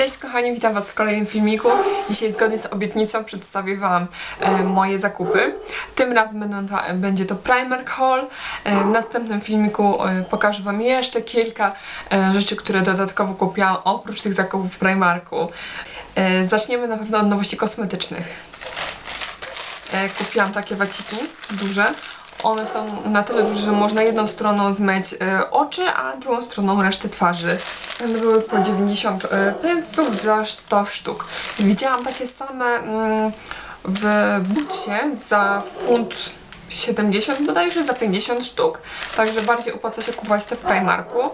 Cześć kochani, witam Was w kolejnym filmiku. Dzisiaj zgodnie z obietnicą przedstawię Wam e, moje zakupy. Tym razem będą to, będzie to Primark Haul. E, w następnym filmiku e, pokażę Wam jeszcze kilka e, rzeczy, które dodatkowo kupiłam oprócz tych zakupów w Primarku. E, zaczniemy na pewno od nowości kosmetycznych. E, kupiłam takie waciki duże. One są na tyle duże, że można jedną stroną zmyć e, oczy, a drugą stroną resztę twarzy. One były po 90 e, pensów za 100 sztuk. Widziałam takie same mm, w butsie za funt 70 bodajże, za 50 sztuk. Także bardziej opłaca się kupować te w Primarku.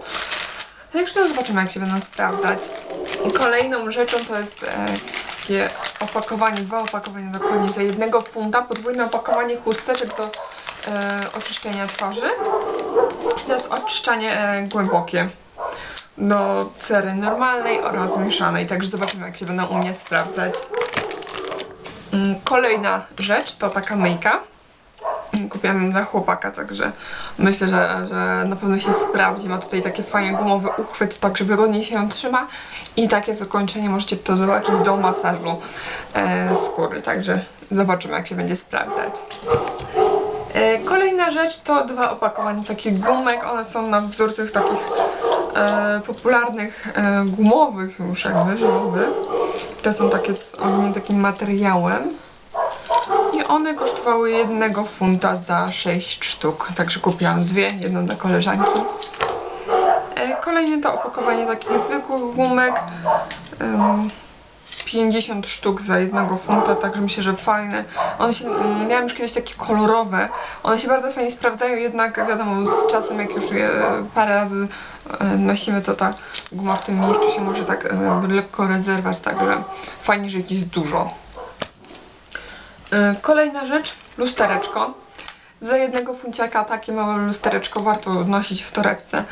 Także no zobaczymy jak się będą sprawdzać. Kolejną rzeczą to jest e, takie opakowanie, dwa opakowania dokładnie za jednego funta, podwójne opakowanie chusteczek do oczyszczenia twarzy. To jest oczyszczanie e, głębokie do cery normalnej oraz mieszanej, także zobaczymy jak się będą u mnie sprawdzać. Mm, Kolejna rzecz to taka myjka. Kupiłam ją dla chłopaka, także myślę, że, że na pewno się sprawdzi. Ma tutaj takie fajnie gumowy uchwyt, tak że wygodnie się ją trzyma i takie wykończenie możecie to zobaczyć do masażu e, skóry, także zobaczymy jak się będzie sprawdzać. E, Kolejna rzecz to dwa opakowania takich gumek. One są na wzór tych takich e, popularnych e, gumowych już jakby żelowych. Te są takie z ogólnie takim materiałem. I one kosztowały jednego funta za 6 sztuk. Także kupiłam dwie, jedną dla koleżanki. E, Kolejne to opakowanie takich zwykłych gumek. 50 sztuk za jednego funta, także myślę, że fajne. One się, mm, miałam już kiedyś takie kolorowe, one się bardzo fajnie sprawdzają, jednak wiadomo, z czasem jak już je parę razy e, nosimy, to ta guma w tym miejscu się może tak e, lekko rezerwać, także fajnie, że ich jest dużo. E, Kolejna rzecz, lustereczko. Za jednego funciaka takie małe lustereczko warto nosić w torebce.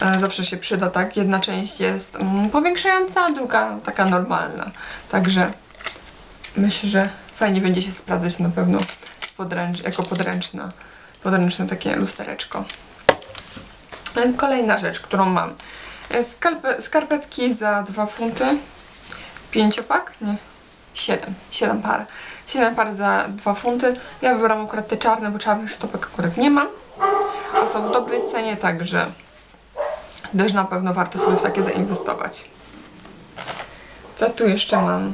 E, Zawsze się przyda, tak? Jedna część jest mm, powiększająca, druga taka normalna. Także myślę, że fajnie będzie się sprawdzać na pewno podręcz, jako podręczna, podręczne takie lustereczko. E, Kolejna rzecz, którą mam. E, Skarpe, skarpetki za 2 funty. Pięciopak? Nie. 7. 7 par. 7 par za 2 funty. Ja wybrałam akurat te czarne, bo czarnych stopek akurat nie mam. A są w dobrej cenie, także też na pewno warto sobie w takie zainwestować. Co tu jeszcze mam?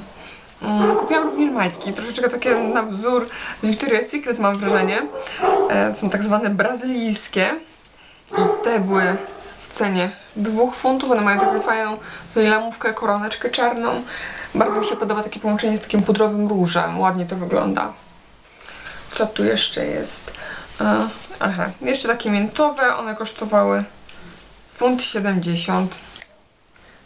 Mm, Kupiłam również majtki, troszeczkę takie na wzór Victoria's Secret mam wrażenie. E, są tak zwane brazylijskie. I te były w cenie dwóch funtów. One mają taką fajną lamówkę, koroneczkę czarną. Bardzo mi się podoba takie połączenie z takim pudrowym różem. Ładnie to wygląda. Co tu jeszcze jest? E, aha, jeszcze takie miętowe. One kosztowały funt 70.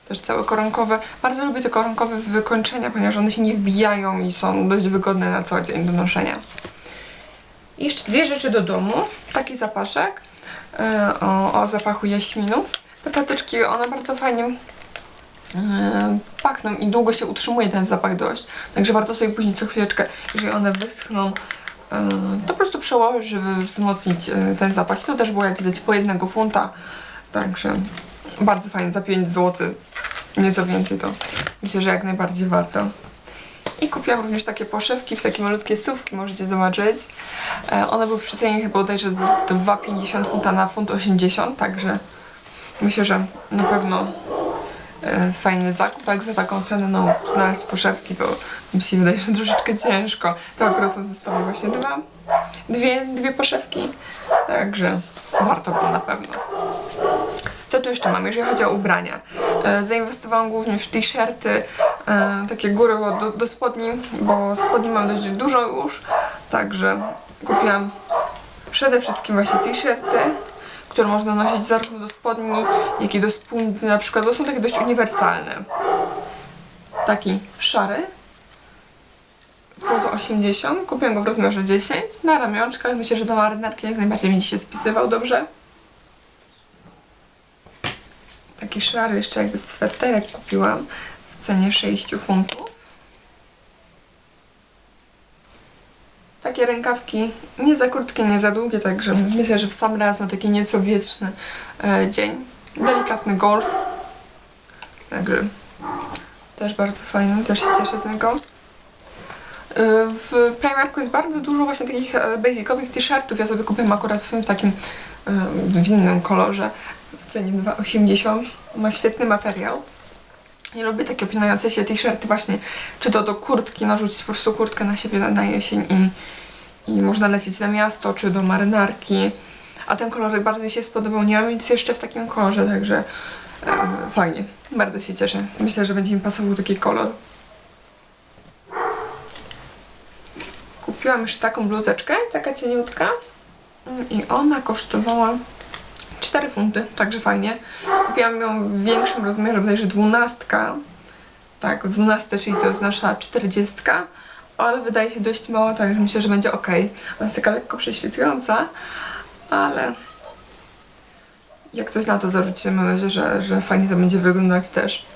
Też całe koronkowe. Bardzo lubię te koronkowe wykończenia, ponieważ one się nie wbijają i są dość wygodne na co dzień do noszenia. I jeszcze dwie rzeczy do domu. Taki zapaszek o, o zapachu jaśminu. Te patyczki, one bardzo fajnie e, pachną i długo się utrzymuje ten zapach dość. Także warto sobie później co chwileczkę, jeżeli one wyschną, e, to po prostu przełożyć, żeby wzmocnić e, ten zapach. To też było jak widać po jednego funta. Także bardzo fajnie, za 5 zł, nieco więcej to myślę, że jak najbardziej warto. I kupiłam również takie poszewki w takie malutkie słówki, możecie zobaczyć. E, one były w przecenie chyba bodajże z 2,50 funta na funt 80, także myślę, że na pewno e, fajny zakup, tak za taką cenę, no znaleźć poszewki to mi się wydaje, że troszeczkę ciężko. To akurat są w zestawie właśnie dwa, dwie, dwie poszewki, także warto było na pewno. Co tu jeszcze mam, jeżeli chodzi o ubrania? E, zainwestowałam głównie w t-shirty, e, takie góry do, do spodni, bo spodni mam dość dużo już, także kupiłam przede wszystkim właśnie t-shirty, które można nosić zarówno do spodni, jak i do spódnicy na przykład, bo są takie dość uniwersalne. Taki szary, funt 80, kupiłam go w rozmiarze 10, na ramionczkach, myślę, że do marynarki jak najbardziej będzie się spisywał dobrze. Taki szary jeszcze jakby sweterek kupiłam w cenie 6 funtów. Takie rękawki nie za krótkie, nie za długie, także myślę, że w sam raz na taki nieco wietrzny e, dzień. Delikatny golf. Także Też bardzo fajny, też się cieszę z niego. Y, W Primarku jest bardzo dużo właśnie takich e, basicowych t-shirtów. Ja sobie kupiłam akurat w tym takim e, w innym kolorze w cenie 2,80. Ma świetny materiał. Ja lubię takie opinające się t-shirty właśnie, czy to do kurtki, narzucić po prostu kurtkę na siebie na, na jesień i, i można lecieć na miasto, czy do marynarki. A ten kolor bardzo mi się spodobał. Nie mam nic jeszcze w takim kolorze, także e, fajnie. Bardzo się cieszę. Myślę, że będzie mi pasował taki kolor. Kupiłam już taką bluzeczkę, taka cieniutka. Mm, I ona kosztowała 4 funty, także fajnie. Kupiłam ją w większym rozmiarze, bodajże 12. Tak, 12, czyli to jest nasza 40. Ale wydaje się dość mało, także myślę, że będzie ok. Ona jest taka lekko prześwitująca, ale jak coś na to zarzucicie, mam nadzieję, że, że fajnie to będzie wyglądać też.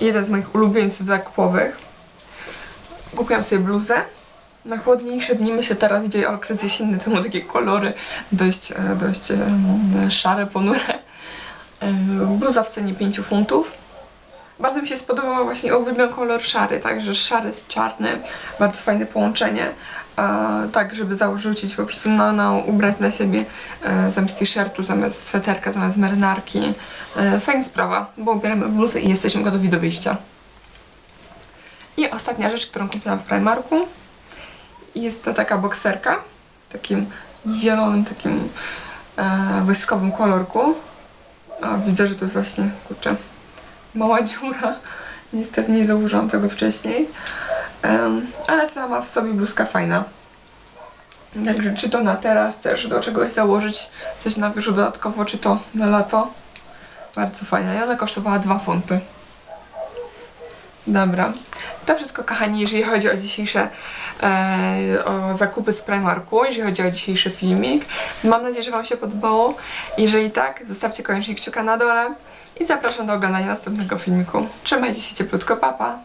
Jeden z moich ulubieńców zakupowych. Kupiłam sobie bluzę. Na chłodniejsze dni mi się teraz dzieje okres jesienny, temu takie kolory dość, e, dość e, szare, ponure. E, Bluza w cenie 5 funtów. Bardzo mi się spodobał właśnie uwielbiam kolor szary, także szary z czarnym. Bardzo fajne połączenie. Tak, żeby zarzucić po prostu na, na ubrać na siebie e, zamiast t-shirtu, zamiast sweterka, zamiast marynarki. E, fajna sprawa, bo ubieramy bluzę i jesteśmy gotowi do wyjścia. I ostatnia rzecz, którą kupiłam w Primarku. Jest to taka bokserka, takim zielonym, takim e, kolorku. Widzę, że tu jest właśnie, kurczę, mała dziura. Niestety nie zauważyłam tego wcześniej. Ale sama w sobie bluzka fajna. Także czy to na teraz też do czegoś założyć, coś na wyżu dodatkowo, czy to na lato. Bardzo fajna. I ona kosztowała 2 funty. Dobra. To wszystko, kochani, jeżeli chodzi o dzisiejsze e, o zakupy z Primarku, jeżeli chodzi o dzisiejszy filmik. Mam nadzieję, że Wam się podobało. Jeżeli tak, zostawcie koniecznie kciuka na dole i zapraszam do oglądania następnego filmiku. Trzymajcie się cieplutko, papa!